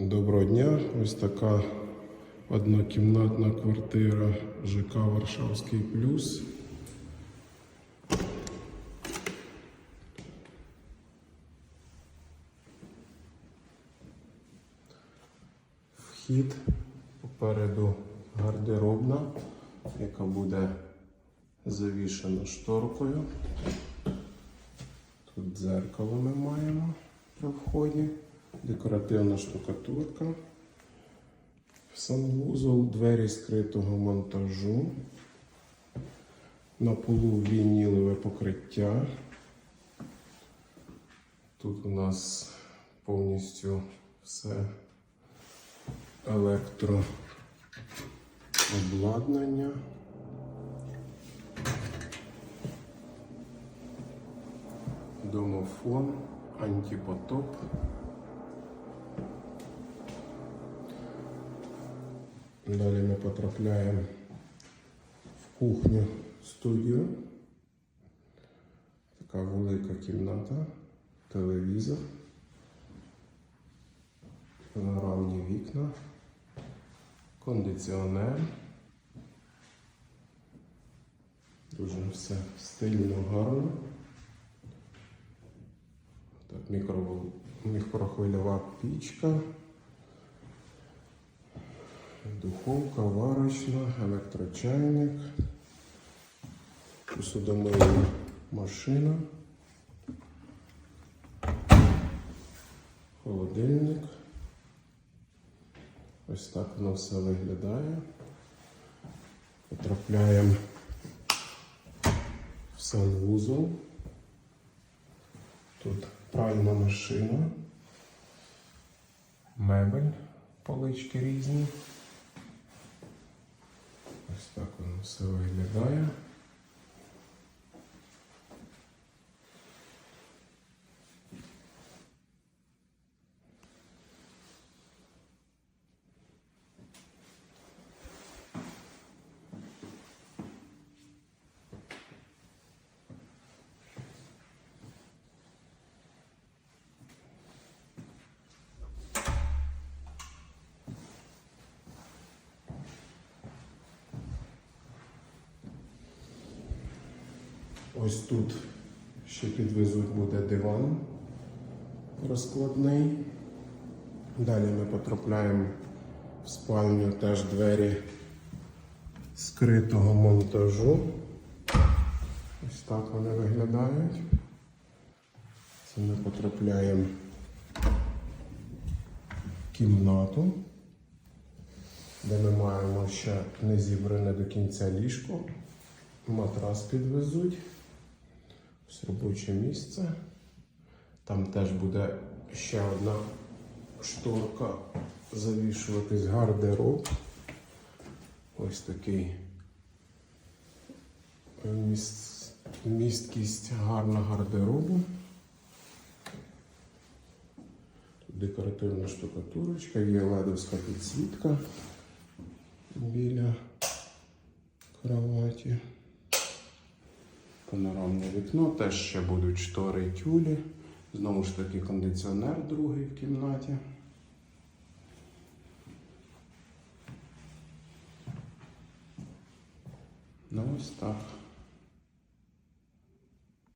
Доброго дня. Ось така однокімнатна квартира ЖК Варшавський плюс. Вхід попереду гардеробна, яка буде завішена шторкою. Тут дзеркало ми маємо при вході, декоративна штукатурка, санвузол, двері скритого монтажу, на полу вінілове покриття. Тут у нас повністю все електрообладнання. Домофон, антипотоп. Далі ми потрапляємо в кухню студію. Така велика кімната, телевізор, панорамні вікна, кондиціонер. Дуже все стильно, гарно. Так, мікровол- мікрохвильова пічка, духовка, варочна, електрочайник, посудомийна машина, холодильник. Ось так воно все виглядає. Потрапляємо в санвузол. Тут пральна машина, мебель, полички різні. Ось так воно все виглядає. Ось тут ще підвезуть буде диван розкладний. Далі ми потрапляємо в спальню теж двері скритого монтажу. Ось так вони виглядають. Це ми потрапляємо в кімнату, де ми маємо ще не зібране до кінця ліжко. Матрас підвезуть. Ось робоче місце. Там теж буде ще одна шторка завішуватись гардероб. Ось такий міст, місткість гарна гардеробу. Декоративна штукатурочка, є ледовська підсвітка біля кроваті. Панорамне вікно, теж ще будуть штори і тюлі. Знову ж таки кондиціонер другий в кімнаті. Ну ось так.